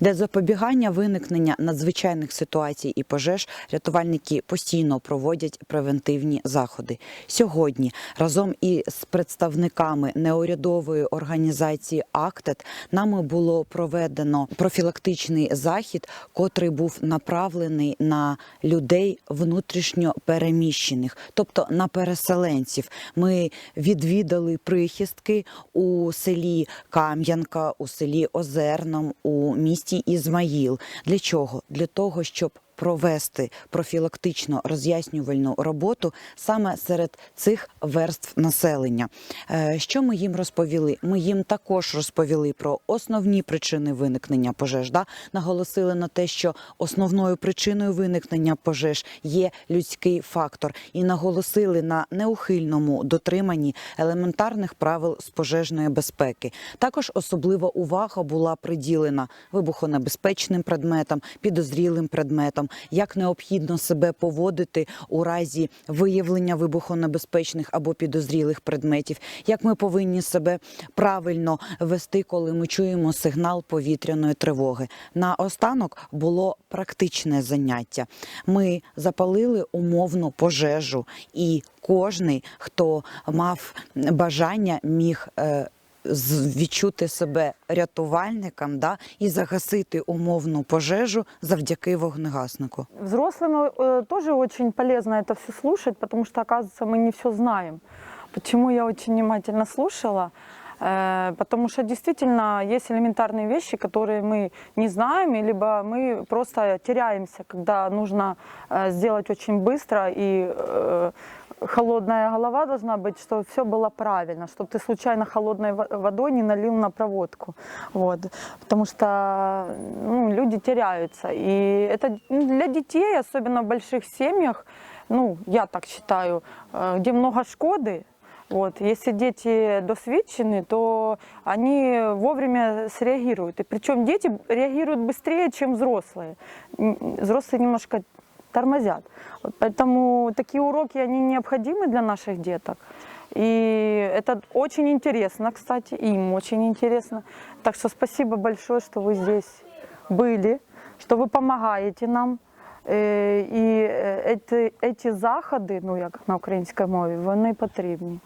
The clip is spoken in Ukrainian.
Для запобігання виникнення надзвичайних ситуацій і пожеж рятувальники постійно проводять превентивні заходи. Сьогодні разом із представниками неурядової організації АКТЕТ нами було проведено профілактичний захід, котрий був направлений на людей внутрішньо переміщених, тобто на переселенців. Ми відвідали прихистки у селі Кам'янка, у селі Озерном, у місті Ізмаїл. Для чого? Для того, щоб провести профілактично роз'яснювальну роботу саме серед цих верств населення. Е, Що ми їм розповіли? Ми їм також розповіли про основні причини виникнення пожеж. Да? Наголосили на те, що основною причиною виникнення пожеж є людський фактор, і наголосили на неухильному дотриманні елементарних правил з пожежної безпеки. Також особлива увага була приділена вибухонебезпечним предметам, підозрілим предметам, як необхідно себе поводити у разі виявлення вибухонебезпечних або підозрілих предметів, як ми повинні себе правильно вести, коли ми чуємо сигнал повітряної тривоги. На останок було практичне заняття. Ми запалили умовну пожежу, і кожний, хто мав бажання, міг е, з- відчути себе рятувальником да, і загасити умовну пожежу завдяки вогнегаснику. Взрослым э, тоже очень полезно это все слушать, потому что, оказывается, мы не все знаем. Почему я очень внимательно слушала? Э, Потому что действительно есть элементарные вещи, которые мы не знаем, либо мы просто теряемся, когда нужно э, сделать очень быстро и э, холодная голова должна быть, чтобы все было правильно, чтобы ты случайно холодной во- водой не налил на проводку. Вот. Потому что ну, люди теряются. И это ну, для детей, особенно в больших семьях, ну, я так считаю, э, где много шкоды, вот. Если дети досвідчені, то они вовремя среагируют. И причем дети реагируют быстрее, чем взрослые. М, Взрослые немножко тормозят. Вот поэтому такие уроки, они необходимы для наших деток. И это очень интересно, кстати, им очень интересно. Так что спасибо большое, что вы здесь были, что ви допомагаєте нам. Е, І е, эти, эти заходи, ну як на українській мові, вони потрібні.